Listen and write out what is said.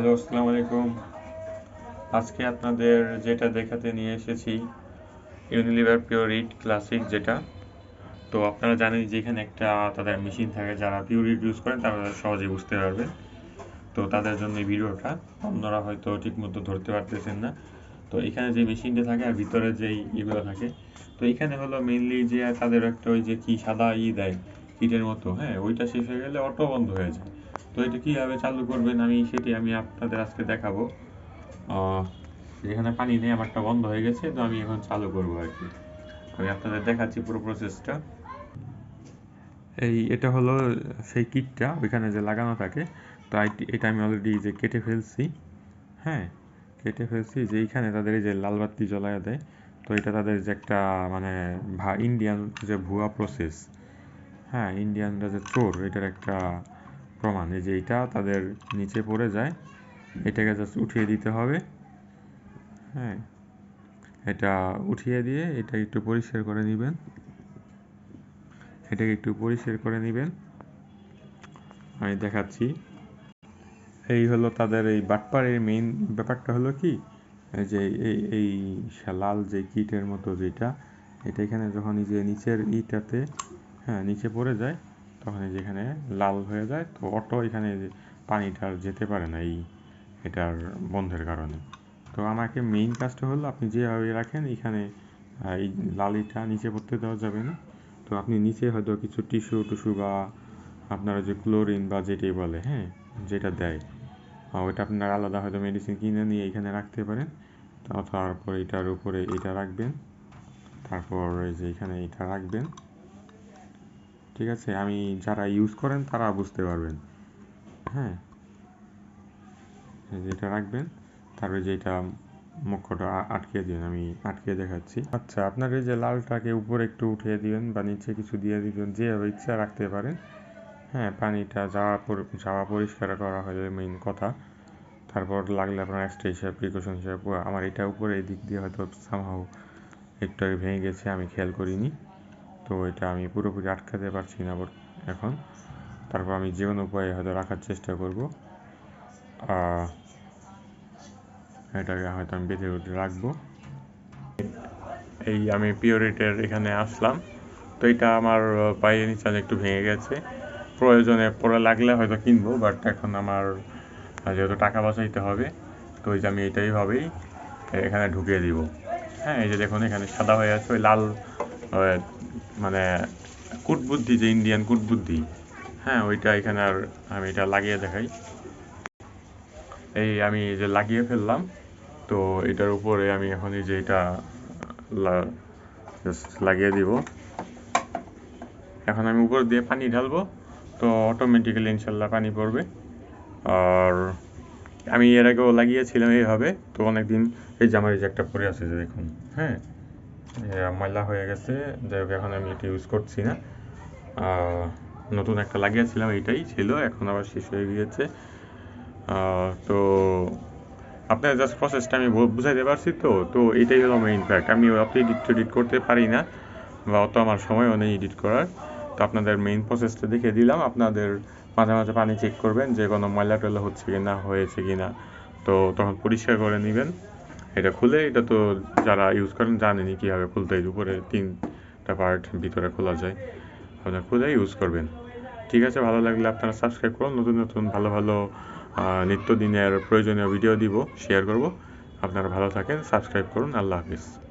Hello, আসসালামু আলাইকুম। আজকে আপনাদের যেটা দেখাতে নিয়ে এসেছি ইউনিলিভার পিওরিট ক্লাসিক যেটা। তো আপনারা জানেন যে এখানে একটা তাদের মেশিন থাকে, যারা পিওরিট ইউজ করেন, তারা সহজে বুঝতে পারবে। তো তাদের জন্য এই ভিডিওটা, অন্যরা হয়তো ঠিকমতো ধরতে পারতেছেন না। তো এখানে যে মেশিনটা থাকে আর ভিতরে যেই ইগুলো থাকে, তো এখানে হলো মেইনলি যে তাদের একটা ওই যে কি সাদা ই দেয়, কিটের মতো হ্যাঁ ওইটা শেষ হয়ে গেলে অটো বন্ধ হয়ে যায়। তো এটা কীভাবে চালু করবেন? আমি সেটি আমি আপনাদের আজকে দেখাবো। এখানে পানি নেই, আমারটা বন্ধ হয়ে গেছে, তো আমি এখন চালু করব আর কি। আমি আপনাদের দেখাচ্ছি পুরো প্রসেসটা এই এটা হলো সেই কিটটা, ওইখানে যে লাগানো থাকে, তো এটা আমি অলরেডি যে কেটে ফেলছি হ্যাঁ? কেটে ফেলছি, যে এইখানে তাদের এই যে লাল বাতি জ্বলায় দেয়, তো এটা তাদের যে একটা মানে ভা ইন্ডিয়ান যে ভুয়া প্রসেস হ্যাঁ? ইন্ডিয়ানরা যে চোর, এটার একটা প্রমাণ। এই যে এইটা তাদের নিচে পড়ে যায়, এটাকে জাস্ট উঠিয়ে দিতে হবে। হ্যাঁ এটা উঠিয়ে দিয়ে এটা একটু পরিষ্কার করে নেবেন। এটাকে একটু পরিষ্কার করে নেবেন। আমি দেখাচ্ছি। এই হলো তাদের এই বাটপাড়ের মেইন ব্যাপারটা হলো কি? যে এই এই লাল যে কিটের মতো যেটা, এটা এখানে যখন এই যে নিচের ইটাতে হ্যাঁ নিচে পড়ে যায় তখন এই যেখানে লাল হয়ে যায়, তো অটো এখানে পানিটা আর যেতে পারে না এই, এটার বন্ধের কারণে। তো আমাকে মেইন কাজটা হলো আপনি যেভাবে রাখেন, এখানে এই লালিটা নিচে পড়তে দেওয়া যাবে না। তো আপনি নিচে হয়তো কিছু টিস্যু টুসু বা আপনারা যে ক্লোরিন বা যেটাই বলে হ্যাঁ যেটা দেয় ওইটা আপনার আলাদা হয়তো মেডিসিন কিনে নিয়ে এখানে রাখতে পারেন। তারপর এটার উপরে এটা রাখবেন। তারপর এই যে এখানে এটা রাখবেন। ঠিক আছে? আমি যারা ইউজ করেন তারা বুঝতে পারবেন। হ্যাঁ? যেটা রাখবেন। তারপরে যেটা মুখ্যটা আটকে দিন, আমি আটকে দেখাচ্ছি। আচ্ছা আপনার এই যে লালটাকে উপরে একটু উঠিয়ে দিবেন বা নিচে কিছু দিয়ে দিবেন, যেভাবে ইচ্ছা রাখতে পারেন। হ্যাঁ পানিটা যাওয়া যাওয়া পরিষ্কার করা হলে মেইন কথা। তারপর লাগলে আপনার এক্সট্রা হিসাবে প্রিকশন হিসাবে, আমার এটা উপরে এই দিক দিয়ে হয়তো সামহাও একটু আগে ভেঙে গেছে, আমি খেয়াল করিনি। তো এটা আমি পুরোপুরি আটকাতে পারছি না এখন। তারপর আমি যে কোনো উপায়ে হয়তো রাখার চেষ্টা করব। এটাকে হয়তো আমি বেঁধে উঠে রাখব। এই আমি পিওরিটের এখানে আসলাম। তো এটা আমার পায়ে নিচে একটু ভেঙে গেছে। প্রয়োজনে পরে লাগলে হয়তো কিনবো বাট এখন আমার যেহেতু টাকা বাঁচাইতে হবে, তো ওই যে আমি এইটাইভাবেই এখানে ঢুকিয়ে দিব। হ্যাঁ এই যে দেখুন এখানে সাদা হয়ে আছে, ওই লাল মানে কূটবুদ্ধি যে ইন্ডিয়ান কূটবুদ্ধি হ্যাঁ ওইটা এখানে আর আমি এটা লাগিয়ে দেখাই। এই আমি যে লাগিয়ে ফেললাম, তো এটার উপরে আমি এখন এই যে এটা লাগিয়ে দিব। এখন আমি উপর দিয়ে পানি ঢালবো, তো অটোমেটিক্যালি ইনশাল্লাহ পানি পড়বে। আর আমি এর আগেও লাগিয়েছিলাম এইভাবে, তো অনেকদিন এই এই যে একটা পরে আছে যে দেখুন হ্যাঁ। ময়লা হয়ে গেছে, যাই হোক, এখন আমি এটা ইউজ করছি না। নতুন একটা লাগিয়েছিলাম, এইটাই ছিল, এখন আবার শেষ হয়ে গিয়েছে। তো আপনার জাস্ট প্রসেসটা আমি বুঝাইতে পারছি তো তো এটাই হলো মেইন ফ্যাক্ট আমি অত এডিট এডিট করতে পারি না, বা অত আমার সময়ও নেই এডিট করার। তো আপনাদের মেইন প্রসেসটা দেখে দিলাম, আপনাদের মাঝে মাঝে পানি চেক করবেন যে কোনো ময়লা টয়লা হচ্ছে কি না হয়েছে কি না তো তখন পরিষ্কার করে নেবেন। এটা খুলে, এটা তো যারা ইউজ করেন জানেনি কীভাবে খুলতে হয়। উপরে তিনটা পার্ট ভিতরে খোলা যায়। আপনারা খুলে ইউজ করবেন। ঠিক আছে, ভালো লাগলে আপনারা সাবস্ক্রাইব করুন। নতুন নতুন, ভালো ভালো নিত্যদিনের প্রয়োজনীয় ভিডিও দিব শেয়ার করব। আপনারা ভালো থাকেন সাবস্ক্রাইব করুন। আল্লাহ হাফিজ।